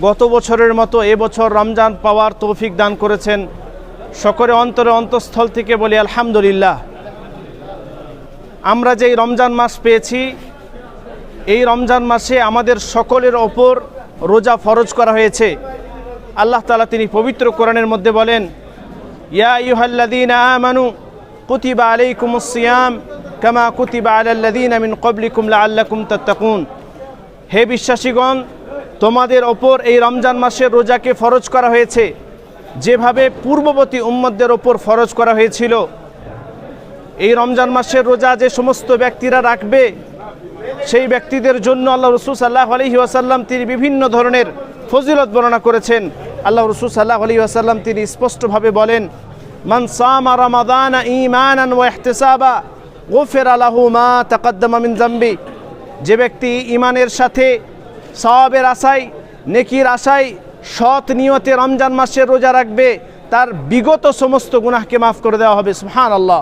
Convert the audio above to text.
গত বছরের মতো এবছর রমজান পাওয়ার তৌফিক দান করেছেন সকলে অন্তরে অন্তঃস্থল থেকে বলি আলহামদুলিল্লাহ। আমরা যেই রমজান মাস পেয়েছি, এই রমজান মাসে আমাদের সকলের ওপর রোজা ফরজ করা হয়েছে। আল্লাহ তালা তিনি পবিত্র কোরআনের মধ্যে বলেন, ইয়া ইউহাল্লাদিনা আমানু কুতিবা আলাইকুমুস সিয়াম কামা কুতিবা আলাল্লাদিনা মিন ক্বাবলিকুম লাআল্লাকুম তাত্তাকুন। হে বিশ্বাসীগণ তোমাদের ওপর এই রমজান মাসের রোজাকে ফরজ করা হয়েছে। যেভাবে পূর্ববর্তী উম্মতদের ওপর ফরজ করা হয়েছিল। এই রমজান মাসের রোজা যে সমস্ত ব্যক্তিরা রাখবে, সেই ব্যক্তিদের জন্য আল্লাহ রসুল সাল্লাহ আলহি ওয়াসাল্লাম তিনি বিভিন্ন ধরনের ফজিলত বর্ণনা করেছেন। আল্লাহ রসুল সাল্লাহ আলহি ওয়াসাল্লাম তিনি স্পষ্টভাবে বলেন, মান সামা রামাদান ইহতিসাবা, গোফের আলাহু মা তাকাদ্দামা মিন জাম্বি যে ব্যক্তি ইমানের সাথে সওয়াবের আশায়, নেকির আশায় সৎ নিয়তে রমজান মাসের রোজা রাখবে, তার বিগত সমস্ত গুনাহকে মাফ করে দেওয়া হবে। সুহান আল্লাহ